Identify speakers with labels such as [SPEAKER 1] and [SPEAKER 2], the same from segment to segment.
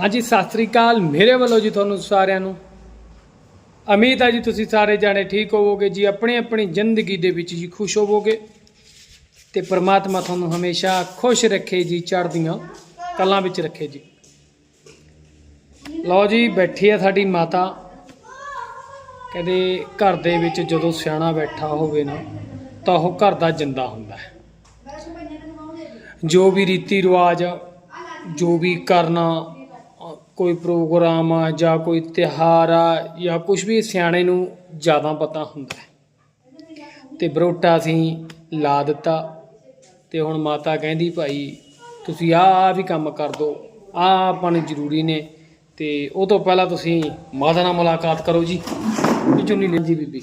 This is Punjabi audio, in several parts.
[SPEAKER 1] ਹਾਂਜੀ, ਸਤਿ ਸ੍ਰੀ ਅਕਾਲ। ਮੇਰੇ ਵੱਲੋਂ ਜੀ ਤੁਹਾਨੂੰ ਸਾਰਿਆਂ ਨੂੰ। ਉਮੀਦ ਹੈ ਜੀ ਤੁਸੀਂ ਸਾਰੇ ਜਾਣੇ ਠੀਕ ਹੋਵੋਗੇ। ਜੀ ਆਪਣੀ ਆਪਣੀ ਜ਼ਿੰਦਗੀ ਦੇ ਵਿੱਚ ਜੀ ਖੁਸ਼ ਹੋਵੋਗੇ। ਤੇ ਪ੍ਰਮਾਤਮਾ ਤੁਹਾਨੂੰ ਹਮੇਸ਼ਾ ਖੁਸ਼ ਰੱਖੇ ਜੀ, ਚੜ੍ਹਦੀਆਂ ਕਲਾਂ ਵਿੱਚ ਰੱਖੇ ਜੀ। ਲਓ ਜੀ, ਬੈਠੀ ਆ ਸਾਡੀ ਮਾਤਾ। ਕਹਿੰਦੇ ਘਰ ਦੇ ਵਿੱਚ ਜਦੋਂ ਸਿਆਣਾ ਬੈਠਾ ਹੋਵੇ ਨਾ, ਤਾਂ ਉਹ ਘਰ ਦਾ ਜਿੰਦਾ ਹੁੰਦਾ ਹੈ। ਜੋ ਵੀ ਰੀਤੀ ਰਿਵਾਜ ਜੋ ਵੀ ਕਰਨਾ ਕੋਈ ਪ੍ਰੋਗਰਾਮ ਆ ਜਾਂ ਕੋਈ ਤਿਹਾਰ ਆ ਜਾਂ ਕੁਝ ਵੀ ਸਿਆਣੇ ਨੂੰ ਜ਼ਿਆਦਾ ਪਤਾ ਹੁੰਦਾ ਹੈ। ਤੇ ਬਰੋਟਾ ਅਸੀਂ ਲਾ ਦਿੱਤਾ ਤੇ ਹੁਣ ਮਾਤਾ ਕਹਿੰਦੀ ਭਾਈ, ਤੁਸੀਂ ਆਹ ਆਹ ਵੀ ਕੰਮ ਕਰ ਦਿਓ ਆਹ ਆਪਾਂ ਨੂੰ ਜ਼ਰੂਰੀ ਨੇ ਤੇ ਉਹ ਤੋਂ ਪਹਿਲਾਂ ਤੁਸੀਂ ਮਾਤਾ ਨਾਲ ਮੁਲਾਕਾਤ ਕਰੋ ਜੀ। ਇਹ ਚੁੰਨੀ ਲੈ ਜੀ ਬੀਬੀ।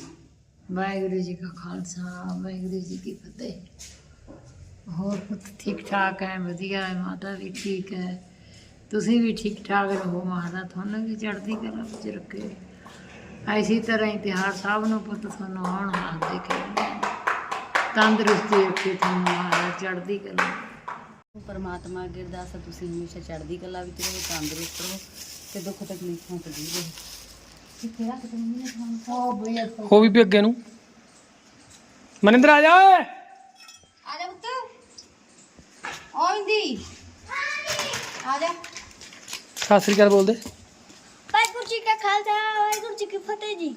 [SPEAKER 2] ਵਾਹਿਗੁਰੂ ਜੀ ਕਾ ਖਾਲਸਾ, ਵਾਹਿਗੁਰੂ ਜੀ ਕੀ ਫਤਿਹ। ਹੋਰ ਪੁੱਤ ਠੀਕ ਠਾਕ ਹੈ, ਵਧੀਆ ਹੈ, ਮਾਤਾ ਵੀ ਠੀਕ ਹੈ। ਤੁਸੀਂ ਵੀ ਠੀਕ ਠਾਕ ਰਹੋ ਮਾਤਾ ਤੁਹਾਨੂੰ ਵੀ ਚੜ੍ਹਦੀ ਕਲਾ ਵਿੱਚ ਰੱਖੇ। ਐਸੀ ਤਰ੍ਹਾਂ ਹੀ ਤਿਉਹਾਰ ਸਭ ਨੂੰ ਪੁੱਤ ਤੁਹਾਨੂੰ ਆਉਣ ਹੱਸਦੇ ਖੇਡਦੇ ਤੰਦਰੁਸਤੀ ਰੱਖੇ ਤੁਹਾਨੂੰ ਮਹਾਰਾਜ ਚੜ੍ਹਦੀ ਕਲਾ
[SPEAKER 3] ਪਰਮਾਤਮਾ ਅੱਗੇ ਅਰਦਾਸ ਹੈ ਤੁਸੀਂ ਹਮੇਸ਼ਾ ਚੜ੍ਹਦੀ ਕਲਾ ਵਿੱਚ ਰਹੋ ਤੰਦਰੁਸਤ ਰਹੋ ਤੇ ਦੁੱਖ ਤਕਲੀਫਾਂ ਤੋਂ ਦੂਰ ਰਹੋ। ਕਿੱਥੇ ਰੱਖ ਤੇ ਮੰਮੀ ਨੇ ਤੁਹਾਨੂੰ
[SPEAKER 2] ਹੋ ਬਈ
[SPEAKER 1] ਹੋ ਵੀ ਅੱਗੇ ਨੂੰ। ਮਨਿੰਦਰ ਆ ਜਾ ਓਏ।
[SPEAKER 3] ਆ ਜਾ ਪੁੱਤ। ਓਇੰਦੀ ਆ ਜਾ।
[SPEAKER 1] ਸਤਿ ਸ੍ਰੀ ਅਕਾਲ ਬੋਲਦੇ।
[SPEAKER 4] ਵਾਹਿਗੁਰੂ ਜੀ ਕਾ ਖਾਲਸਾ ਵਾਹਿਗੁਰੂ ਜੀ ਕੀ ਫਤਿਹ ਜੀ।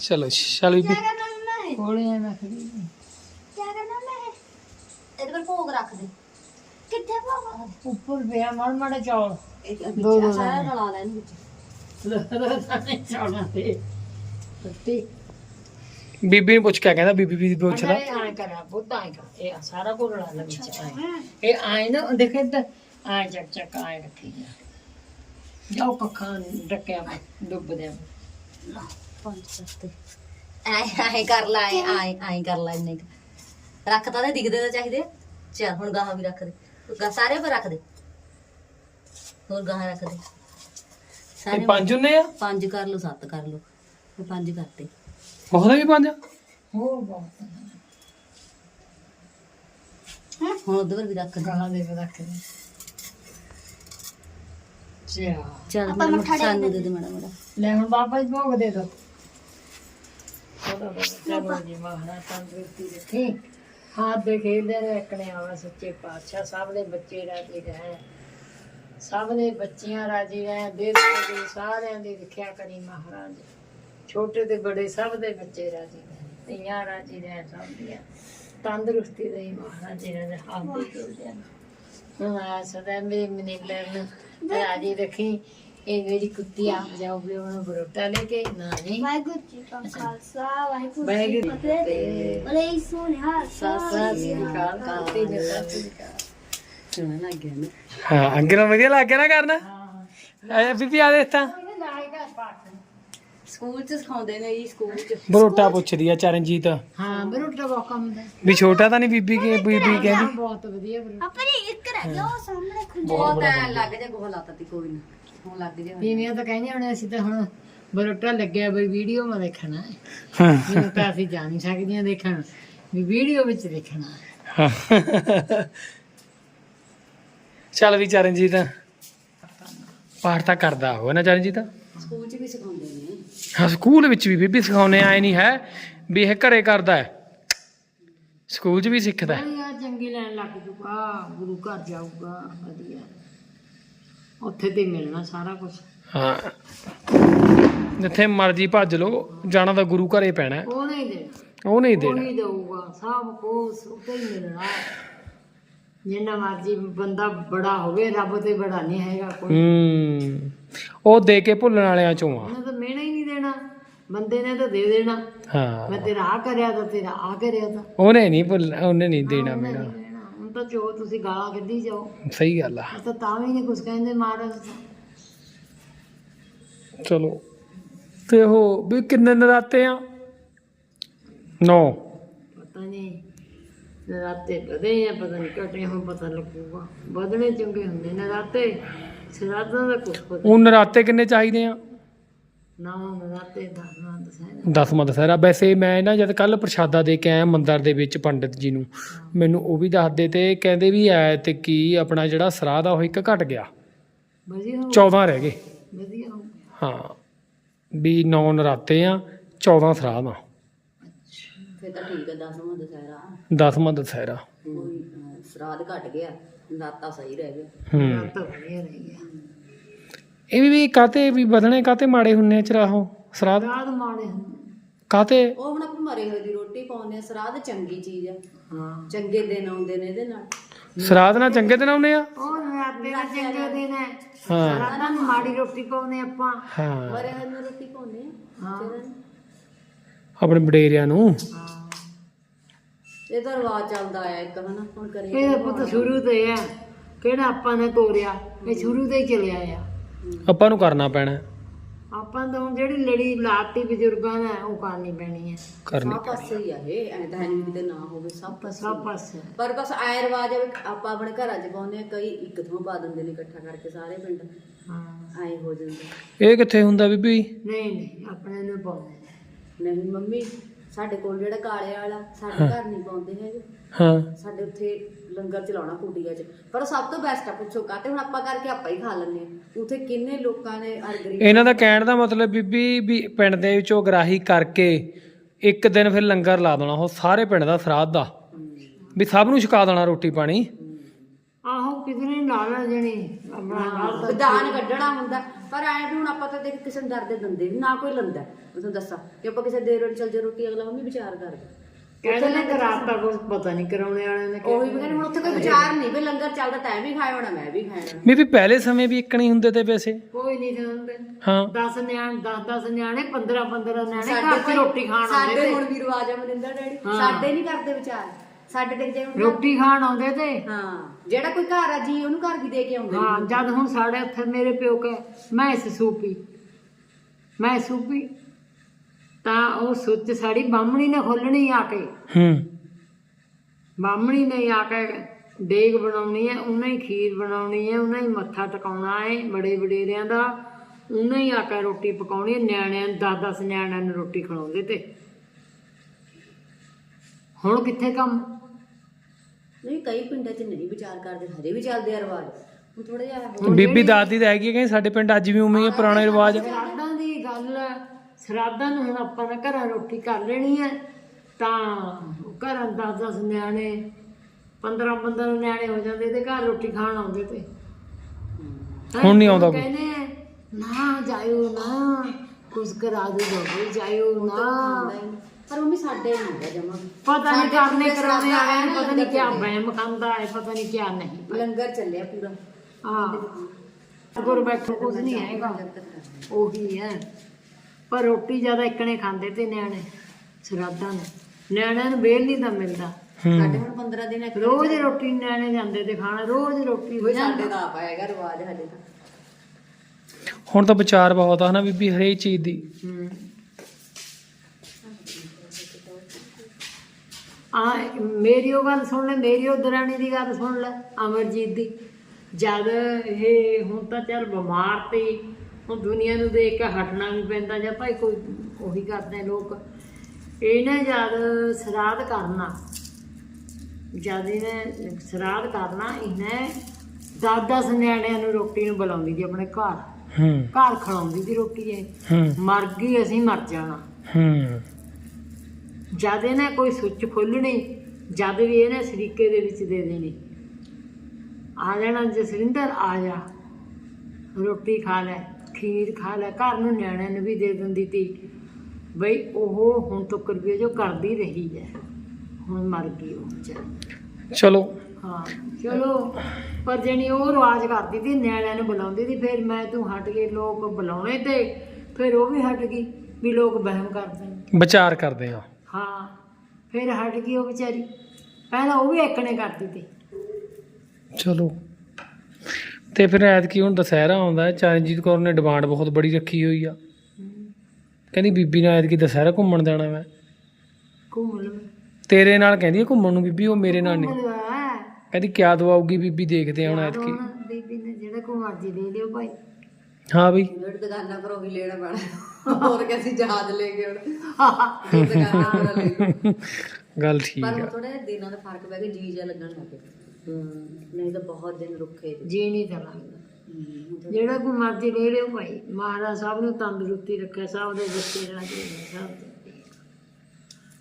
[SPEAKER 1] ਚਲੋ ਚੱਲ ਬੀਬੀ।
[SPEAKER 4] ਕਿਆ ਕਰਨਾ ਹੈ
[SPEAKER 2] ਕੋਲੇ ਮੈਂ ਖੜੀ।
[SPEAKER 4] ਕਿਆ ਕਰਨਾ ਹੈ
[SPEAKER 3] ਇਹਦੇ ਪਰ ਭੋਗ ਰੱਖ ਦੇ।
[SPEAKER 4] ਕਿੱਥੇ ਪਾਵਾਂ
[SPEAKER 2] ਉੱਪਰ ਪਿਆ ਮੜ ਮੜ ਚੌਲ। ਦੋ ਦੋ
[SPEAKER 3] ਸਾਰਾ। ਰਲਾ ਲੈ ਇਹਨੂੰ ਵਿੱਚ
[SPEAKER 2] ਚੌਲਾਂ ਤੇ। ਸੱਤੀ
[SPEAKER 1] ਬੀਬੀ ਨੂੰ ਪੁੱਛ ਕੇ ਕਹਿੰਦਾ ਬੀਬੀ ਵੀ ਪੁੱਛ ਲਾ
[SPEAKER 2] ਇਹ ਆਏ ਕਰਾ ਬੁੱਧ ਆਏ ਕਰ। ਇਹ ਸਾਰਾ ਕੁਝ ਰਲਾ ਲੈ ਵਿੱਚ ਆਏ। ਇਹ ਆਏ ਨਾ ਦੇਖ ਆਏ ਚੱਕ ਚੱਕ ਆਏ ਰੱਖੀ ਜਾ ਜਾਓ ਕੱਖਾਂ ਡੱਕਿਆ ਡੁੱਬ ਦਿਆ
[SPEAKER 3] ਪੰਜ ਸੱਤੇ ਐ ਐ ਕਰ ਲੈ ਐ ਐ ਕਰ ਲੈ ਇੰਨੇ। ਰੱਖ ਤਾਂ ਦੇ ਦਿਖਦੇ ਤਾਂ ਚਾਹੀਦੇ ਚਲ ਹੁਣ ਗਾਹਾਂ ਵੀ ਰੱਖ ਦੇ। ਗਾ ਸਾਰੇ ਪਰ ਰੱਖ ਦੇ। ਹੋਰ ਗਾਹਾਂ ਰੱਖ ਦੇ।
[SPEAKER 1] ਇਹ
[SPEAKER 3] ਸਾਰੇ
[SPEAKER 1] ਪੰਜ ਹੁੰਨੇ ਆ?
[SPEAKER 3] ਪੰਜ ਕਰ ਲਓ ਸੱਤ ਕਰ ਲਓ। ਪੰਜ ਕਰਤੇ।
[SPEAKER 1] ਬਹੁਤ ਆ ਵੀ ਪੰਜ
[SPEAKER 2] ਹੋ ਬਹੁਤ
[SPEAKER 3] ਹੁਣ ਉਧਰ ਵੀ ਰੱਖ ਦੇ।
[SPEAKER 2] ਗਾਲਾਂ ਦੇ ਕੇ ਰੱਖ ਦੇ। ਚਾ
[SPEAKER 3] ਚਲ ਸਾਨੂੰ ਦੇ ਦੇ ਮਾੜਾ ਮਾੜਾ
[SPEAKER 2] ਲੈ ਹੁਣ ਬਾਬਾ ਜੀ ਭੋਗ ਦੇ ਦੋ। ਜੀ ਮਹਾਰਾਜ ਤੰਦਰੁਸਤੀ ਰੱਖੇ। ਹੱਥ ਦੇ ਖੇਲਦੇ ਰਹੇ ਇਕਣੇ ਆਵਾ ਸੱਚੇ ਪਾਤਸ਼ਾਹ ਸਭ ਦੇ ਬੱਚੇ ਰਾਜੀ ਰਹਿਣ। ਸਭ ਦੇ ਬੱਚੀਆਂ ਰਾਜੀ ਰਹਿਣ ਦੇਸ਼ ਦੇ ਸਾਰਿਆਂ ਦੀ ਰੱਖਿਆ ਕਰੀ ਮਹਾਰਾਜ। ਛੋਟੇ ਤੇ ਬੜੇ ਸਭ ਦੇ ਬੱਚੇ ਰਾਜੀ ਰਹਿਣ ਧੀਆਂ ਰਾਜੀ ਰਹਿਣ ਸਭ ਦੀਆਂ। ਤੰਦਰੁਸਤੀ ਦੇ ਮਹਾਰਾਜ ਜੀ ਨੇ ਹੱਥ ਦੇ ਖੇਲਦੇ ਹਨ ਆ ਸਦਾ ਮੇਰੇ ਮਨੇਲਰ ਨੂੰ ਰਾਜੀ ਰੱਖੀ। ਇਹ ਮੇਰੀ ਕੁੱਤੀ ਆ ਜਾਊਗੀ ਉਹਨੂੰ ਬਰੋਟਾ ਲੈ ਕੇ ਨਾ ਨਹੀਂ।
[SPEAKER 4] ਵਾਹਿਗੁਰੂ ਜੀ ਕਾ ਖਾਲਸਾ ਵਾਹਿਗੁਰੂ ਜੀ ਕੀ
[SPEAKER 2] ਜੀ
[SPEAKER 4] ਫਤਿਹ। ਬੜੇ ਸੋਹਣਾ
[SPEAKER 2] ਸਤਿ ਸ੍ਰੀ ਅਕਾਲ ਕਾਤੀ ਨੇ
[SPEAKER 3] ਸੁਣਨ ਲੱਗ ਗਿਆ ਨਾ
[SPEAKER 1] ਹਾਂ ਅੱਗੇ ਨੂੰ ਵਧੀਆ ਲੱਗ ਗਿਆ ਨਾ ਕਰਨਾ?
[SPEAKER 2] ਹਾਂ
[SPEAKER 1] ਬੀਬੀ ਆ ਦੇ ਤਾਂ।
[SPEAKER 2] ਪਾਠ।
[SPEAKER 3] ਸਕੂਲ ਚ ਸਿਖਾਉਂਦੇ ਨੇ ਜੀ ਸਕੂਲ ਚ।
[SPEAKER 1] ਬਰੋਟਾ ਪੁੱਛਦੀ ਆ ਚਰਨਜੀਤ
[SPEAKER 2] ਹਾਂ ਬਰੋਟਾ ਬਹੁਤ ਕੰਮ ਦਾ
[SPEAKER 1] ਵੀ ਛੋਟਾ ਤਾਂ ਨਹੀਂ ਬੀਬੀ ਕੀ ਬੀਬੀ ਕਹਿੰਦੀ।
[SPEAKER 2] ਬਹੁਤ ਵਧੀਆ ਬਰੋਟਾ।
[SPEAKER 4] ਆਪਣੀ ਇੱਕ ਰਹਿ ਗਿਆ ਉਹ ਸਾਹਮਣੇ ਖੁੱਲੇ
[SPEAKER 3] ਬਹੁਤ ਐ ਲੱਗ ਜਾ ਗੋਹ ਲਾਤਾ ਤੀ ਕੋਈ ਨਾ। ਹੁਣ ਲੱਗ ਜਾ
[SPEAKER 2] ਤੀਵੀਆਂ ਤਾਂ ਕਹਿੰਦੀਆਂ ਹੁਣ ਅਸੀਂ ਤਾਂ ਹੁਣ ਬਰੋਟਾ ਲੱਗਿਆ ਬਈ ਵੀਡੀਓ ਮੈਂ ਦੇਖਣਾ ਹੈ। ਤਾਂ ਅਸੀਂ ਜਾ ਨਹੀਂ ਸਕਦੀਆਂ ਦੇਖਣ ਵੀ ਵੀਡੀਓ ਵਿੱਚ ਦੇਖਣਾ।
[SPEAKER 1] ਚੱਲ ਵੀ ਚਰਨਜੀਤ ਪਾਠ ਤਾਂ ਕਰਦਾ ਹੋ ਨਾ ਚਰਨਜੀਤ
[SPEAKER 3] ਸਕੂਲ ਚ ਵੀ ਸਿਖਾਉਂਦੇ ਨੇ
[SPEAKER 1] ਹਾਂ ਸਕੂਲ ਵਿੱਚ ਵੀ ਬੀਬੀ ਸਿਖਾਉਣੇ ਆਏ ਨਹੀਂ ਹੈ ਵੀ ਇਹ ਘਰੇ ਕਰਦਾ ਹੈ। ਸਕੂਲ 'ਚ ਵੀ ਸਿੱਖਦਾ ਹੈ।
[SPEAKER 2] ਵਧੀਆ ਚੰਗੀ ਲੈਣ ਲੱਗ ਜੂਗਾ ਗੁਰੂ ਘਰ ਜਾਊਗਾ ਵਧੀਆ। ਉੱਥੇ ਤੇ ਮਿਲਣਾ ਸਾਰਾ ਕੁਝ
[SPEAKER 1] ਹਾਂ। ਜਿੱਥੇ ਮਰਜ਼ੀ ਭੱਜ ਲੋ ਜਾਣਾ ਤਾਂ ਗੁਰੂ ਘਰੇ ਪੈਣਾ ਹੈ।
[SPEAKER 2] ਉਹ ਨਹੀਂ ਦੇਣਾ।
[SPEAKER 1] ਉਹ ਨਹੀਂ
[SPEAKER 2] ਉਹ
[SPEAKER 1] ਦੇਣਾ
[SPEAKER 2] ਨਹੀਂ ਦਊਗਾ ਸਭ ਕੁਝ ਉੱਤੇ ਹੀ ਮਿਲਣਾ। ਜਿੰਨਾ ਮਰਜ਼ੀ ਬੰਦਾ ਬੜਾ ਹੋਵੇ ਰੱਬ ਤੇ ਬੜਾ ਨਹੀਂ ਹੈਗਾ ਕੋਈ।
[SPEAKER 1] ਹੂੰ। ਉਹ ਦੇ ਕੇ ਭੁੱਲਣ ਵਾਲਿਆਂ ਚੋਂ ਆ
[SPEAKER 2] ਉਹਨੇ ਤਾਂ ਮਿਹਣਾ ਹੀ ਨਹੀਂ ਦੇਣਾ ਬੰਦੇ ਨੇ ਤਾਂ ਦੇ ਦੇਣਾ। ਮੈਂ
[SPEAKER 1] ਹਾਂ
[SPEAKER 2] ਤੇਰਾ ਆ ਕਰਿਆ ਤਾਂ ਤੇਰਾ ਆ ਕਰਿਆ ਤਾਂ।
[SPEAKER 1] ਉਹਨੇ ਨਹੀਂ ਭੁੱਲ ਉਹਨੇ ਨਹੀਂ ਦੇਣਾ ਮੇਰਾ।
[SPEAKER 2] ਹੁਣ ਤਾਂ ਜੋ ਤੁਸੀਂ ਗਾਲਾਂ ਕੱਢੀ ਜਾਓ।
[SPEAKER 1] ਸਹੀ ਗੱਲ ਆ।
[SPEAKER 2] ਤਾਂ ਤਾਂ ਵੀ ਨਹੀਂ ਕੁਝ ਕਹਿੰਦੇ ਮਹਾਰਾਜ।
[SPEAKER 1] ਚਲੋ। ਤੇ ਉਹ ਵੀ ਕਿੰਨੇ ਨਰਾਤੇ ਆ? ਨੌ।
[SPEAKER 2] ਪਤਾ ਨਹੀਂ। ਨਰਾਤੇ ਵਧੇ ਆ ਪਤਾ ਨਹੀਂ ਘਟੇ ਹੁਣ ਪਤਾ ਲੱਗੂਗਾ। ਵਧਣੇ ਚੰਗੇ ਹੁੰਦੇ ਨਰਾਤੇ। ਸਰਾਦਾਂ ਦਾ ਕੁਛ ਪਤਾ
[SPEAKER 1] ਉਹ ਨਰਾਤੇ ਕਿੰਨੇ ਚਾਹੀਦੇ ਆ?
[SPEAKER 2] ਨਾ ਨਰਾਤੇ ਦਾ ਨਾ ਦਸਾਂ
[SPEAKER 1] ਦਸਵਾਂ ਦਸਹਿਰਾ ਵੈਸੇ ਮੈਂ ਨਾ ਜਦ ਕੱਲ ਪ੍ਰਸ਼ਾਦਾ ਦੇ ਕੇ ਆਇਆ ਮੰਦਿਰ ਦੇ ਵਿੱਚ ਪੰਡਿਤ ਜੀ ਨੂੰ ਮੈਨੂੰ ਉਹ ਵੀ ਦੱਸਦੇ ਤੇ ਕਹਿੰਦੇ ਵੀ ਐ ਤੇ ਕੀ ਆਪਣਾ ਜਿਹੜਾ ਸਰਾਧ ਆ ਉਹ ਇੱਕ ਘਟ ਗਿਆ।
[SPEAKER 2] ਵਧੀਆ ਹੋ
[SPEAKER 1] 14 ਰਹਿ ਗਏ।
[SPEAKER 2] ਵਧੀਆ ਹੋ
[SPEAKER 1] ਹਾਂ ਵੀ 9 ਨਰਾਤੇ ਆ 14 ਸਰਾਧ ਆ।
[SPEAKER 3] ਫਿਰ ਤਾਂ ਠੀਕ ਹੈ ਦਸਵਾਂ ਦੁਸਹਿਰਾ
[SPEAKER 1] 10ਵਾਂ ਦੁਸਹਿਰਾ
[SPEAKER 3] ਕੋਈ ਅਹ, ਸਰਾਧ ਘਟ ਗਿਆ ਨਾਤਾ ਸਹੀ ਰਹਿ ਗਿਆ
[SPEAKER 1] ਹੂੰ।
[SPEAKER 2] ਤਾਂ ਵਧੀਆ ਰਹੀ ਗਿਆ।
[SPEAKER 1] ਇਹ ਵੀ ਵੀ ਕਾਤੇ ਵੀ ਵਧਣੇ ਕਾਤੇ ਮਾੜੇ ਹੁੰਨੇ ਆ ਚਰਾਹੋ? ਸਰਾਧ?
[SPEAKER 2] ਰਾਤ
[SPEAKER 1] ਕਾਤੇ
[SPEAKER 3] ਉਹ ਹੁਣ ਆਪਾਂ ਮਰੇ ਹੋਏ ਦੀ ਰੋਟੀ ਪਾਉਂਦੇ ਆ। ਸਰਾਧ ਚੰਗੀ ਚੀਜ਼ ਆ।
[SPEAKER 2] ਹਾਂ।
[SPEAKER 3] ਚੰਗੇ ਦਿਨ ਆਉਂਦੇ ਨੇ ਇਹਦੇ ਨਾਲ।
[SPEAKER 1] ਸਰਾਧ ਨਾਲ ਚੰਗੇ ਦਿਨ ਆਉਨੇ ਆ?
[SPEAKER 2] ਉਹ ਰਾਤੇ ਦਾ ਚੰਗੇ ਦਿਨ ਹੈ
[SPEAKER 1] ਹਾਂ।
[SPEAKER 2] ਰਾਤਾਂ ਨੂੰ ਮਾੜੀ ਰੋਟੀ ਪਾਉਂਦੇ ਆਪਾਂ।
[SPEAKER 1] ਹਾਂ।
[SPEAKER 3] ਮਰੇ ਹੋਏ ਨੂੰ ਰੋਟੀ ਪਾਉਂਦੇ ਆ।
[SPEAKER 2] ਹਾਂ।
[SPEAKER 1] ਆਪਣੇ ਵਡੇਰਿਆਂ ਨੂੰ?
[SPEAKER 2] ਹਾਂ।
[SPEAKER 3] ਇਹ ਤਾਂ ਰਿਵਾਜ ਚੱਲਦਾ ਆਇਆ ਇੱਕ ਹਨਾ ਹੁਣ ਕਰੇ
[SPEAKER 2] ਇਹ ਪੁੱਤ ਸ਼ੁਰੂ ਤੋਂ ਹੈ ਕਿਹੜਾ ਆਪਾਂ ਨੇ ਤੋਰਿਆ? ਇਹ ਸ਼ੁਰੂ ਤੋਂ ਹੀ ਚੱਲਿਆ ਆ।
[SPEAKER 1] ਆਪਾਂ ਨੂੰ ਕਰਨਾ ਪੈਣਾ।
[SPEAKER 2] ਆਪਾਂ ਤਾਂ ਹੁਣ ਜਿਹੜੀ ਲੜੀ ਲਾਤੀ ਬਜ਼ੁਰਗਾਂ ਨੇ ਉਹ ਕਰਨੀ ਪੈਣੀ ਹੈ।
[SPEAKER 1] ਕਰਨੀ
[SPEAKER 3] ਸਭ ਪਾਸੇ ਹੀ ਆ ਇਹ ਐਂ ਤਾਂ ਹੈ ਨੀ ਹੋਵੇ ਸਭ ਪਾਸੇ
[SPEAKER 2] ਸਭ ਪਾਸੇ।
[SPEAKER 3] ਪਰ ਬਸ ਆਏ ਰਿਵਾਜ ਆ ਵੀ ਆਪਾਂ ਆਪਣੇ ਘਰਾਂ 'ਚ ਪਾਉਂਦੇ ਆ ਕਈ ਇੱਕ ਥਾਂ ਪਾ ਦਿੰਦੇ ਨੇ ਇਕੱਠਾ ਕਰਕੇ ਸਾਰੇ ਪਿੰਡ।
[SPEAKER 2] ਹਾਂ।
[SPEAKER 3] ਐਂ ਹੋ ਜਾਂਦਾ।
[SPEAKER 1] ਇਹ ਕਿੱਥੇ ਹੁੰਦਾ ਬੀਬੀ?
[SPEAKER 2] ਨਹੀਂ ਨਹੀਂ ਆਪਣੇ ਨੂੰ ਪਾਉਂਦੇ ਨੇ।
[SPEAKER 3] ਨਹੀਂ ਮੰਮੀ ਸਾਡੇ ਕੋਲ ਜਿਹੜਾ ਕਾਲੇ ਵਾਲਾ ਸਾਡੇ ਘਰ ਨਹੀਂ ਪਾਉਂਦੇ ਹੈਗੇ।
[SPEAKER 1] ਹਾਂ।
[SPEAKER 3] ਸਾਡੇ ਉੱਥੇ ਲੰਗਰ ਚਲਾਉਣਾ ਕੁਟੀਆ 'ਚ। ਪਰ ਉਹ ਸਭ ਤੋਂ ਬੈਸਟ ਆ ਪੁੱਛੋ ਕਾਤੇ ਹੁਣ ਆਪਾਂ ਕਰਕੇ ਆਪਾਂ ਹੀ ਖਾ ਲੈਂਦੇ ਆ ਉੱਥੇ ਕਿੰਨੇ ਲੋਕਾਂ ਨੇ ਅਰਗਰੀ
[SPEAKER 1] ਇਹਨਾਂ ਦਾ ਕਹਿਣ ਦਾ ਮਤਲਬ ਬੀਬੀ ਵੀ ਪਿੰਡ ਦੇ ਵਿੱਚੋਂ ਗਰਾਹੀ ਕਰਕੇ ਇੱਕ ਦਿਨ ਫਿਰ ਲੰਗਰ ਲਾ ਦੇਣਾ ਉਹ ਸਾਰੇ ਪਿੰਡ ਦਾ ਸਰਾਧ ਦਾ। ਵੀ ਸਭ ਨੂੰ ਛਕਾ ਦੇਣਾ ਰੋਟੀ ਪਾਣੀ।
[SPEAKER 2] ਆਹੋ ਕਿਧਰੇ ਨੀ ਲਾ ਲੈ ਜਣੀ। ਆਪਣਾ ਨਾਲ ਤਾਂ
[SPEAKER 3] ਵਿਧਾਨ ਕੱਢਣਾ ਹੁੰਦਾ। ਪਰ ਐਂ ਵੀ ਹੁਣ ਆਪਾਂ ਤਾਂ ਦੇਖ ਕਿਸੇ ਨੂੰ ਡਰਦੇ ਦੰਦੇ ਵੀ ਨਾ ਕੋਈ ਲੰਦਾ। ਮੈਂ ਤੁਹਾਨੂੰ ਦੱਸਾਂ ਕਿ ਆਪਾਂ ਕਿਸੇ ਦੇਰ ਵਿੱਚ ਚੱਲ ਜੇ ਰੋਟੀ ਅਗਲਾ ਮੰਮੀ ਵਿਚਾਰ ਕਰਦਾ।
[SPEAKER 2] ਕਹਿੰਦੇ ਨੇ ਕਿ ਰਾਤ ਦਾ ਕੁਝ ਪਤਾ ਨਹੀਂ ਕਰਾਉਣੇ ਵਾਲਿਆਂ ਨੇ ਕਿਹਾ।
[SPEAKER 3] ਉਹੀ ਵੀ ਕਹਿੰਦੇ ਹੁਣ ਉੱਥੇ ਕੋਈ ਵਿਚਾਰ ਨਹੀਂ ਵੀ ਲੰਗਰ ਚੱਲਦਾ ਤੈਂ ਵੀ ਖਾਇਆ ਹੋਣਾ ਮੈਂ ਵੀ ਖਾਣਾ
[SPEAKER 1] ਬੀਬੀ ਪਹਿਲੇ ਸਮੇਂ ਵੀ ਇੱਕ ਨਹੀਂ ਹੁੰਦੇ ਤੇ ਵੈਸੇ।
[SPEAKER 2] ਕੋਈ ਨਹੀਂ ਜਾਂਦੇ
[SPEAKER 1] ਹਾਂ।
[SPEAKER 2] 10 ਨਿਆਣ 10 10 ਨਿਆਣੇ 15 15 ਨਿਆਣੇ ਘਰ 'ਚ ਰੋਟੀ ਖਾਣ ਆਉਂਦੇ
[SPEAKER 3] ਸਾਡੇ
[SPEAKER 2] ਤੇ।
[SPEAKER 3] ਹੁਣ ਵੀ ਰਿਵਾਜ ਆ ਮਨਿੰਦਰ ਡੈਡੀ।
[SPEAKER 2] ਹਾਂ।
[SPEAKER 3] ਸਾਡੇ ਨਹੀਂ ਕਰਦੇ ਵਿਚਾਰ। ਸਾਡੇ ਤੇ ਜੇ ਹੁਣ
[SPEAKER 2] ਰੋਟੀ ਖਾਣ ਆਉਂਦੇ ਤੇ।
[SPEAKER 3] ਹਾਂ। ਜਿਹੜਾ ਕੋਈ ਘਰ ਆ ਜੀ ਉਹਨੂੰ ਘਰ ਵੀ ਦੇ ਕੇ ਆਉਂਦੇ ਨੇ।
[SPEAKER 2] ਹਾਂ ਜਦ ਹੁਣ ਸਾਡੇ ਉੱਥੇ ਮੇਰੇ ਪਿਓ ਕੇ ਮੈਂ ਇਸ ਸੂਪੀ। ਮੈਂ ਸੂਪੀ। ਤਾਂ ਉਹ ਸੁੱਚ ਸਾਡੀ ਬਾਹਮਣੀ ਨੇ ਖੋਲਣੀ ਆ ਕੇ।
[SPEAKER 1] ਹੂੰ।
[SPEAKER 2] ਬਾਹਮਣੀ ਨੇ ਆ ਕੇ ਦੇਗ ਬਣਾਉਣੀ ਹੈ ਉਹਨਾਂ ਹੀ ਖੀਰ ਬਣਾਉਣੀ ਹੈ ਉਹਨਾਂ ਹੀ ਮੱਥਾ ਟਿਕਾਉਣਾ ਹੈ ਬੜੇ ਵਡੇਰਿਆਂ ਦਾ। ਉਹਨਾਂ ਹੀ ਆ ਕੇ ਰੋਟੀ ਪਕਾਉਣੀ ਹੈ ਨਿਆਣਿਆਂ ਨੂੰ 10 10 ਨਿਆਣਿਆਂ ਨੂੰ ਰੋਟੀ ਖਿਲਾਉਂਦੇ ਤੇ। ਹੁਣ ਕਿੱਥੇ ਕੰਮ?
[SPEAKER 3] ਨਹੀਂ ਕਈ ਪਿੰਡਾਂ 'ਚ ਨਹੀਂ ਵਿਚਾਰ ਕਰਦੇ ਹਜੇ ਵੀ ਚੱਲਦੇ ਆ ਰਿਵਾਜ। ਹੁਣ ਥੋੜਾ ਜਿਹਾ ਹੋਰ-
[SPEAKER 1] ਬੀਬੀ ਦਾਦੀ ਤਾਂ ਹੈਗੀ ਹੈ ਕਿ ਸਾਡੇ ਪਿੰਡ ਅੱਜ ਵੀ ਉਵੇਂ ਹੀ ਆ ਪੁਰਾਣੇ ਰਿਵਾਜ।
[SPEAKER 2] ਸਰਾਧਾਂ ਦੀ ਗੱਲ ਹੈ। ਸਰਾਧਾਂ ਨੂੰ ਹੁਣ ਆਪਾਂ ਨੇ ਘਰਾਂ ਰੋਟੀ ਕਰ ਲੈਣੀ ਹੈ ਤਾਂ ਘਰਾਂ 10 10 ਨਿਆਣੇ 15 15 ਨਿਆਣੇ ਹੋ ਜਾਂਦੇ ਤੇ ਘਰ ਰੋਟੀ ਖਾਣ ਆਉਂਦੇ ਤੇ?
[SPEAKER 1] ਹੁਣ ਨਹੀਂ ਆਉਂਦਾ ਕੋਈ।
[SPEAKER 2] ਕਹਿੰਦੇ ਨਾ ਜਾਇਓ ਨਾ ਕੁਛ ਕਰਾ ਦੇ ਦੋ ਜਾਇਓ ਨਾ।
[SPEAKER 3] ਪਰ ਮੰਮੀ ਸਾਡੇ ਨਹੀਂ ਹੁੰਦਾ ਜਮਾ।
[SPEAKER 2] ਪਤਾ ਨਹੀਂ ਕਰਨੇ ਕਰਾਉਣੇ ਨੂੰ
[SPEAKER 3] ਸਰਾਧਾਂ
[SPEAKER 2] ਪਤਾ ਨਹੀਂ ਕਿਆ। ਵਹਿਮ ਖਾਂਦਾ ਹੈ ਪਤਾ ਨਹੀਂ ਕਿਆ ਨਹੀਂ।
[SPEAKER 3] ਲੰਗਰ ਚੱਲਿਆ ਪੂਰਾ।
[SPEAKER 2] ਹਾਂ। ਗੁਰ ਬੈਠੋ ਕੁਝ ਨਹੀਂ ਹੈਗਾ। ਉਹੀ ਹੈ। ਪਰ ਰੋਟੀ ਜ਼ਿਆਦਾ ਇੱਕਣੇ ਖਾਂਦੇ ਤੇ ਨਿਆਣੇ ਸ਼ਰਾਧਾਂ ਨੂੰ। ਨਿਆਣਿਆਂ ਨੂੰ ਵੇਲ ਨਹੀਂ ਤਾਂ ਮਿਲਦਾ।
[SPEAKER 3] ਸਾਡੇ ਹੁਣ 15 ਦਿਨ ਇੱਕ
[SPEAKER 2] ਰੋਜ਼ ਰੋਟੀ ਨਿਆਣੇ ਜਾਂਦੇ ਤੇ ਖਾਣਾ ਰੋਜ਼ ਰੋਟੀ ਹੋ
[SPEAKER 3] ਸਾਡੇ
[SPEAKER 2] ਜਾਂਦੀ
[SPEAKER 3] ਦਾ ਆਪ ਹੈਗਾ ਰਿਵਾਜ ਹਜੇ ਤਾਂ।
[SPEAKER 1] ਹੁਣ ਤਾਂ ਵਿਚਾਰ ਬਹੁਤ ਆ ਨਾ ਬੀਬੀ ਹਰੇਕ ਚੀਜ਼ ਦੀ।
[SPEAKER 2] ਹੂੰ। ਆ ਮੇਰੀ ਉਹ ਗੱਲ ਸੁਣ ਲੈ ਮੇਰੀ ਉਹ ਦਰਾਣੀ ਦੀ ਗੱਲ ਸੁਣ ਲੈ ਅਮਰਜੀਤ ਦੀ। ਜਦ ਇਹ ਹੁਣ ਤਾਂ ਚੱਲ ਬਿਮਾਰ ਤੇ ਹੁਣ ਦੁਨੀਆ ਨੂੰ ਦੇਖ ਕੇ ਹਟਣਾ ਵੀ ਪੈਂਦਾ ਜਾਂ ਭਾਈ ਕੋਈ ਉਹੀ ਕਰਦੇ ਲੋਕ। ਇਹਨੇ ਜਦ ਸਰਾਧ ਕਰਨਾ। ਜਦ ਇਹਨੇ ਸਰਾਧ ਕਰਨਾ ਇਹਨੇ ਦਸ ਦਸ ਨਿਆਣਿਆਂ ਨੂੰ ਰੋਟੀ ਨੂੰ ਬੁਲਾਉਂਦੀ ਸੀ ਆਪਣੇ ਘਰ।
[SPEAKER 1] ਹੂੰ।
[SPEAKER 2] ਘਰ ਖਿਲਾਉਂਦੀ ਸੀ ਰੋਟੀ ਇਹ। ਮਰ ਗਈ ਅਸੀਂ ਮਰ ਜਾਣਾ।
[SPEAKER 1] ਹੂੰ।
[SPEAKER 2] ਜਦ ਇਹਨੇ ਕੋਈ ਸੁੱਚ ਖੋਲਣੀ ਜਦ ਵੀ ਇਹਨੇ ਸਰੀਕੇ ਦੇ ਵਿੱਚ ਦੇ ਦੇਣੀ। ਆ ਜਾਣਾ ਜਸਵਿੰਦਰ ਆ ਜਾ। ਰੋਟੀ ਖਾ ਲੈ। ਖੀਰ ਖਾ ਲੈ ਘਰ ਨੂੰ ਨਿਆਣਿਆਂ ਨੂੰ ਵੀ ਦੇ ਦਿੰਦੀ ਤੀ। ਬਈ ਉਹ ਹੁਣ ਤੱਕ ਵੀ ਜੋ ਕਰਦੀ ਰਹੀ ਹੈ ਹੁਣ ਮਰ ਗਈ ਉਹ ਵਿਚਾਰੀ।
[SPEAKER 1] ਚਲੋ।
[SPEAKER 2] ਹਾਂ ਚਲੋ ਪਰ ਜਣੀ ਉਹ ਰਿਵਾਜ ਕਰਦੀ ਤੀ ਨਿਆਣਿਆਂ ਨੂੰ ਬੁਲਾਉਂਦੀ ਤੀ ਫਿਰ ਮੈਂ ਤੂੰ ਹਟ ਗਏ ਲੋਕ ਬੁਲਾਉਣੇ ਤੇ ਫਿਰ ਉਹ ਵੀ ਹਟ ਗਈ ਵੀ ਲੋਕ ਵਹਿਮ ਕਰਦੇ ਨੇ।
[SPEAKER 1] ਵਿਚਾਰ ਕਰਦੇ ਆ।
[SPEAKER 2] ਹਾਂ ਫਿਰ ਹਟ ਗਈ ਉਹ ਵਿਚਾਰੀ। ਪਹਿਲਾਂ ਉਹ ਵੀ ਇੱਕਣੇ ਕਰਦੀ ਤੀ।
[SPEAKER 1] ਚਲੋ। ਤੇ ਫਿਰ ਐਤਕੀ ਹੁਣ ਦੁਸਹਿਰਾ ਆਉਂਦਾ ਹੈ ਚਰਨਜੀਤ ਕੌਰ ਨੇ ਡਿਮਾਂਡ ਬਹੁਤ ਬੜੀ ਰੱਖੀ ਹੋਈ ਆ। ਕਹਿੰਦੀ ਬੀਬੀ ਨਾਲ ਐਤਕੀ ਦੁਸਹਿਰਾ ਘੁੰਮਣ ਜਾਣਾ ਮੈਂ।
[SPEAKER 2] ਘੁੰਮ ਲਵੇ
[SPEAKER 1] ਤੇਰੇ ਨਾਲ ਕਹਿੰਦੀ ਆ ਘੁੰਮਣ ਨੂੰ ਬੀਬੀ ਉਹ ਮੇਰੇ ਨਾਲ ਨਹੀਂ। ਕਹਿੰਦੀ ਕਿਆ ਦਵਾਉਗੀ ਬੀਬੀ ਦੇਖਦੇ ਆ ਹੁਣ ਐਤਕੀ।
[SPEAKER 2] ਬੀਬੀ ਨੇ ਜਿਹੜਾ ਕੋ ਮਰਜ਼ੀ ਦੇ ਦਿਓ ਭਾਈ।
[SPEAKER 1] ਹਾਂ ਬਈ।
[SPEAKER 3] ਜਿਹੜੀ ਦੁਕਾਨਾਂ ਪਰ ਉਹੀ ਲੈਣਾ ਪੈਣਾ। ਹੋਰ ਕਿ ਅਸੀਂ ਜਹਾਜ਼ ਲੈ ਕੇ ਹੁਣ ਇਹ ਦੁਕਾਨਾਂ ਪਰ ਲੈ ਕੇ।
[SPEAKER 1] ਗੱਲ ਠੀਕ ਆ।
[SPEAKER 3] ਥੋੜਾ ਜਿਹਾ ਦਿਨਾਂ ਦਾ ਫ਼ਰਕ ਪੈ ਗਿਆ ਜੀ ਜਾ ਲੱਗਣ ਲੱਗ ਗਿਆ ਨਹੀਂ ਤਾਂ ਬਹੁਤ ਦਿਨ ਰੁੱਖੇ ਤੇ
[SPEAKER 2] ਜੀ ਨਹੀਂ ਤਾਂ ਲੱਗਦਾ। ਜਿਹੜਾ ਕੋਈ ਮਰਜ਼ੀ ਲੈ ਲਿਓ ਭਾਈ। ਮਹਾਰਾਜ ਸਭ ਨੂੰ ਤੰਦਰੁਸਤੀ ਰੱਖੇ ਸਭ ਦੇ ਬੱਚੇ ਰਾਜੀ ਨੇ ਸਭ ਦੇ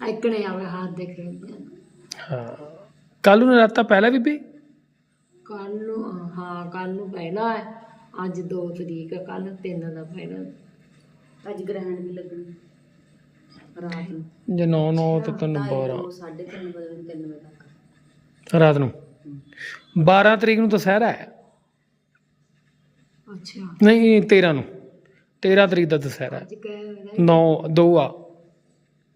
[SPEAKER 2] ਐਕਣੇ ਆਵੇ ਹੱਥ ਦੇ ਖੇਡਦੇ
[SPEAKER 1] ਹਾਂ। ਕੱਲ ਨੂੰ ਰਾਤਾ ਪਹਿਲਾਂ ਬੀਬੀ?
[SPEAKER 2] ਕੱਲ ਨੂੰ ਹਾਂ ਕੱਲ ਨੂੰ ਪਹਿਲਾ ਹੈ। ਅੱਜ 2 ਤਰੀਕ ਹੈ ਕੱਲ 3 ਦਾ ਪਹਿਲਾ
[SPEAKER 3] ਅੱਜ ਗ੍ਰਹਿਣ ਵੀ ਲੱਗਣਾ ਰਾਤ ਨੂੰ।
[SPEAKER 1] ਜੇ 9 9 ਤੇ 3 12
[SPEAKER 3] ਉਹ 3:30 ਵਜੇ 3 ਵਜੇ ਤੱਕ।
[SPEAKER 1] ਰਾਤ ਨੂੰ? 12 ਤਰੀਕ ਨੂੰ ਦੁਸਹਿਰਾ ਹੈ।
[SPEAKER 2] ਅੱਛਾ।
[SPEAKER 1] ਨਹੀਂ 13 ਨੂੰ। 13 ਤਰੀਕ ਦਾ ਦੁਸਹਿਰਾ
[SPEAKER 2] ਅੱਜ ਕਹਿ
[SPEAKER 1] 9 2 ਆ।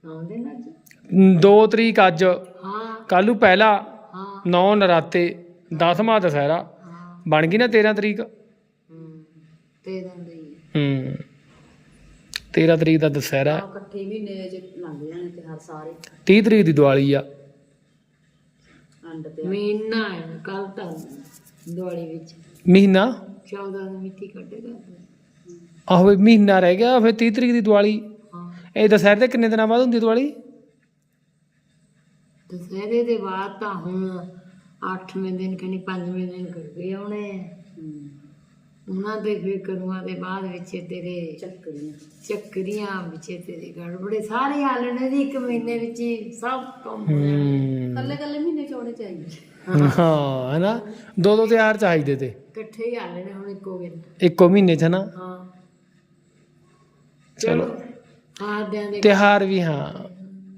[SPEAKER 2] ਆਉਂਦੇ ਨਾ ਅੱਜ?
[SPEAKER 1] 2 ਤਰੀਕ ਅੱਜ।
[SPEAKER 2] ਹਾਂ।
[SPEAKER 1] ਕੱਲ ਨੂੰ ਪਹਿਲਾ।
[SPEAKER 2] ਹਾਂ।
[SPEAKER 1] 9 ਨਰਾਤੇ। 10ਵਾਂ ਦੁਸਹਿਰਾ।
[SPEAKER 2] ਹਾਂ।
[SPEAKER 1] ਬਣ ਗਈ ਨਾ 13 ਤਰੀਕ?
[SPEAKER 2] ਹੂੰ। ਤੇ ਦੰਦੇ ਹੀ।
[SPEAKER 1] ਹੂੰ 13 ਤਰੀਕ ਦਾ ਦੁਸਹਿਰਾ।
[SPEAKER 3] ਇਕੱਠੇ ਮਹੀਨੇ ਚ ਲੰਘ ਜਾਣੇ ਤੇ ਹਰ ਸਾਰੇ
[SPEAKER 1] 30 ਤਰੀਕ ਦੀ ਦੀਵਾਲੀ ਆ।
[SPEAKER 3] ਤੇ
[SPEAKER 2] ਮਹੀਨਾ ਹੈ ਕੱਲ ਤਾਂ ਦਿਵਾਲੀ ਵਿੱਚ।
[SPEAKER 1] ਮਹੀਨਾ?
[SPEAKER 2] 14 ਨੂੰ ਮਿੱਟੀ ਕੱਢੇਗਾ।
[SPEAKER 1] ਆਹੋ ਮਹੀਨਾ ਰਹਿ ਗਿਆ ਫਿਰ 30 ਤਰੀਕ ਦੀ ਦੀਵਾਲੀ।
[SPEAKER 2] ਹਾਂ।
[SPEAKER 1] ਇਹ ਦੁਸਹਿਰੇ ਦੇ ਕਿੰਨੇ ਦਿਨਾਂ ਬਾਅਦ ਹੁੰਦੀ ਦੀਵਾਲੀ?
[SPEAKER 2] ਦੁਸਹਿਰੇ ਦੇ ਬਾਅਦ ਤਾਂ ਹੁਣ 8ਵੇਂ ਦਿਨ ਕਨੀ 5ਵੇਂ ਦਿਨ ਕਰਦੇ ਆਉਣੇ। ਉਹਨਾਂ ਦੇ ਫਿਰ ਕਰੂਆਂ ਦੇ ਬਾਅਦ ਵਿੱਚ ਤੇਰੇ
[SPEAKER 3] ਚੱਕਰੀਆਂ।
[SPEAKER 2] ਚੱਕਰੀਆਂ ਵਿੱਚ ਤੇਰੇ ਗੜਬੜੇ ਸਾਰੇ ਹਾਲ ਨੇ ਜੀ ਇੱਕ ਮਹੀਨੇ ਵਿੱਚ ਹੀ ਸਭ ਕੰਮ ਹੋ ਜਾਣਾ।
[SPEAKER 1] ਹੂੰ।
[SPEAKER 3] ਕੱਲੇ ਕੱਲੇ ਮਹੀਨੇ ਚ ਚਾਹੀਦੇ।
[SPEAKER 1] ਹਾਂ ਹੈ ਨਾ? ਦੋ ਦੋ ਤਿਉਹਾਰ ਚਾਹੀਦੇ ਤੇ।
[SPEAKER 2] ਇਕੱਠੇ ਹੀ ਹਾਲ ਨੇ ਹੁਣ ਇੱਕੋ ਵੇਲੇ
[SPEAKER 1] ਇੱਕੋ ਮਹੀਨੇ 'ਚ ਨਾ?
[SPEAKER 2] ਹਾਂ।
[SPEAKER 1] ਚਲੋ।
[SPEAKER 2] ਦੇ
[SPEAKER 1] ਤਿਉਹਾਰ ਵੀ ਹਾਂ।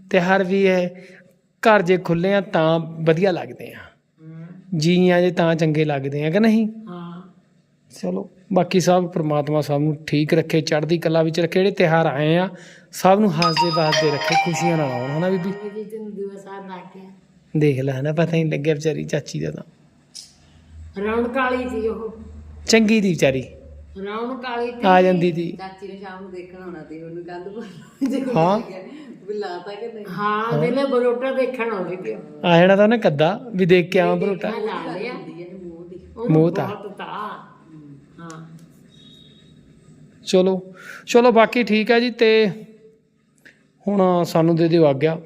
[SPEAKER 1] ਤਿਉਹਾਰ ਵੀ ਹੈ ਘਰ ਜੇ ਖੁੱਲੇ ਆ ਤਾਂ ਵਧੀਆ ਲੱਗਦੇ ਆ।
[SPEAKER 2] ਹਾਂ,
[SPEAKER 1] ਜੀ ਆ ਜੇ ਤਾਂ ਚੰਗੇ ਲੱਗਦੇ ਆ ਕਿ ਨਹੀਂ? ਚਲੋ। ਬਾਕੀ ਸਭ ਪ੍ਰਮਾਤਮਾ ਸਭ ਨੂੰ ਠੀਕ ਰੱਖੇ ਚੜ੍ਹਦੀ ਕਲਾ ਵਿੱਚ ਰੱਖੇ ਜਿਹੜੇ ਤਿਉਹਾਰ ਆਏ ਆ ਸਭ ਨੂੰ ਹੱਸਦੇ ਵਾਸਤੇ ਰੱਖੇ ਖੁਸ਼ੀਆਂ ਨਾਲ ਆਉਣ ਹਨਾ ਬੀਬੀ?
[SPEAKER 2] ਜੀ ਤੈਨੂੰ ਆ
[SPEAKER 1] ਦੇਖ ਲੈ ਹਨਾ ਪਤਾ ਹੀ ਨਹੀਂ ਲੱਗਿਆ ਵਿਚਾਰੀ ਚਾਚੀ ਦਾ ਤਾਂ।
[SPEAKER 2] ਰੌਣਕ ਵਾਲੀ ਸੀ ਉਹ।
[SPEAKER 1] ਚੰਗੀ ਦੀ ਵਿਚਾਰੀ।
[SPEAKER 2] ਰੌਣਕ ਵਾਲੀ ਸੀ
[SPEAKER 1] ਆ ਜਾਂਦੀ ਸੀ।
[SPEAKER 3] ਚਾਚੀ ਨੇ ਸ਼ਾਮ ਨੂੰ ਦੇਖਣ ਆਉਣਾ ਤੇ ਉਹਨੂੰ ਜੇ ਕੋਈ
[SPEAKER 1] ਹਾਂ।
[SPEAKER 3] ਵੀ ਲਾਤਾ ਕਿ ਨਹੀਂ?
[SPEAKER 2] ਹਾਂ ਦਿਲੇ ਬਰੋਟਾ ਦੇਖਣ ਆਉਂਦੀ ਸੀ ਉਹ।
[SPEAKER 1] ਆ ਜਾਣਾ ਤਾਂ ਉਹਨੇ ਕੱਦਾ ਵੀ ਦੇਖ ਕੇ ਆਵਾਂ ਭਰੋਟਾ
[SPEAKER 2] ਮੈਂ ਲਾ ਲਿਆ
[SPEAKER 3] ਹੁੰਦੀ ਹੈ ਮੂੰਹ ਦੀ।
[SPEAKER 2] ਉਹਨੂੰ
[SPEAKER 1] ਮੂੰਹ ਤਾਂ।
[SPEAKER 2] ਬਹੁਤ ਤਾਂ। ਹਾਂ
[SPEAKER 1] ਚਲੋ ਚਲੋ ਬਾਕੀ ਠੀਕ ਹੈ ਜੀ ਤੇ ਹੁਣ ਸਾਨੂੰ ਦੇ ਦਿਓ ਆਗਿਆ।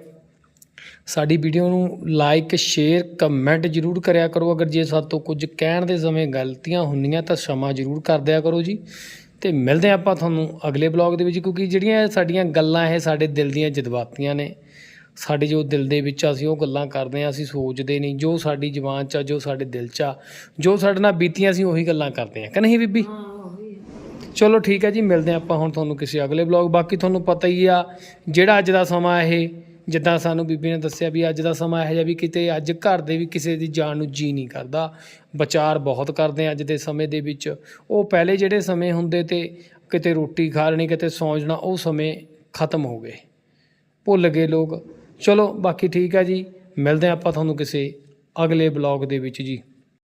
[SPEAKER 1] ਸਾਡੀ ਵੀਡੀਓ ਨੂੰ ਲਾਈਕ ਸ਼ੇਅਰ ਕਮੈਂਟ ਜਰੂਰ ਕਰਿਆ ਕਰੋ। ਅਗਰ ਜੇ ਸਾਡੇ ਤੋਂ ਕੁਝ ਕਹਿਣ ਦੇ ਸਮੇਂ ਗਲਤੀਆਂ ਹੁੰਦੀਆਂ ਤਾਂ ਸ਼ਮਾ ਜਰੂਰ ਕਰ ਦਿਆ ਕਰੋ ਜੀ। ਤੇ ਮਿਲਦੇ ਆਪਾਂ ਤੁਹਾਨੂੰ ਅਗਲੇ ਬਲੌਗ ਦੇ ਵਿੱਚ, ਕਿਉਂਕਿ ਜਿਹੜੀਆਂ ਸਾਡੀਆਂ ਗੱਲਾਂ, ਇਹ ਸਾਡੇ ਦਿਲ ਦੀਆਂ ਜਜ਼ਬਾਤੀਆਂ ਨੇ। ਸਾਡੇ ਜੋ ਦਿਲ ਦੇ ਵਿੱਚ ਅਸੀਂ ਉਹ ਗੱਲਾਂ ਕਰਦੇ ਆ ਅਸੀਂ ਸੋਚਦੇ ਨਹੀਂ। ਜੋ ਸਾਡੀ ਜ਼ੁਬਾਨ 'ਚ ਆ, ਜੋ ਸਾਡੇ ਦਿਲ 'ਚ ਆ, ਜੋ ਸਾਡੇ ਨਾਲ ਬੀਤੀਆਂ, ਅਸੀਂ ਉਹੀ ਗੱਲਾਂ ਕਰਦੇ ਆ ਕਿ ਨਹੀਂ ਬੀਬੀ? ਚਲੋ ਠੀਕ ਹੈ ਜੀ, ਮਿਲਦੇ ਹਾਂ ਆਪਾਂ ਹੁਣ ਤੁਹਾਨੂੰ ਕਿਸੇ ਅਗਲੇ ਬਲੌਗ ਬਾਕੀ ਤੁਹਾਨੂੰ ਪਤਾ ਹੀ ਆ ਜਿਹੜਾ ਅੱਜ ਦਾ ਸਮਾਂ ਇਹ, ਜਿੱਦਾਂ ਸਾਨੂੰ ਬੀਬੀ ਨੇ ਦੱਸਿਆ ਵੀ ਅੱਜ ਦਾ ਸਮਾਂ ਇਹੋ ਜਿਹਾ ਵੀ ਕਿਤੇ ਅੱਜ ਘਰ ਦੇ ਵੀ ਕਿਸੇ ਦੀ ਜਾਨ ਨੂੰ ਜੀ ਨਹੀਂ ਕਰਦਾ। ਵਿਚਾਰ ਬਹੁਤ ਕਰਦੇ ਆ ਅੱਜ ਦੇ ਸਮੇਂ ਦੇ ਵਿੱਚ। ਉਹ ਪਹਿਲੇ ਜਿਹੜੇ ਸਮੇਂ ਹੁੰਦੇ ਤੇ ਕਿਤੇ ਰੋਟੀ ਖਾ ਲੈਣੀ, ਕਿਤੇ ਸੌਂ ਜਾਣਾ ਉਹ ਸਮੇਂ ਖਤਮ ਹੋ ਗਏ। ਭੁੱਲ ਗਏ ਲੋਕ। ਚਲੋ ਬਾਕੀ ਠੀਕ ਹੈ ਜੀ, ਮਿਲਦੇ ਹਾਂ ਆਪਾਂ ਤੁਹਾਨੂੰ ਕਿਸੇ ਅਗਲੇ ਬਲੌਗ ਦੇ ਵਿੱਚ ਜੀ।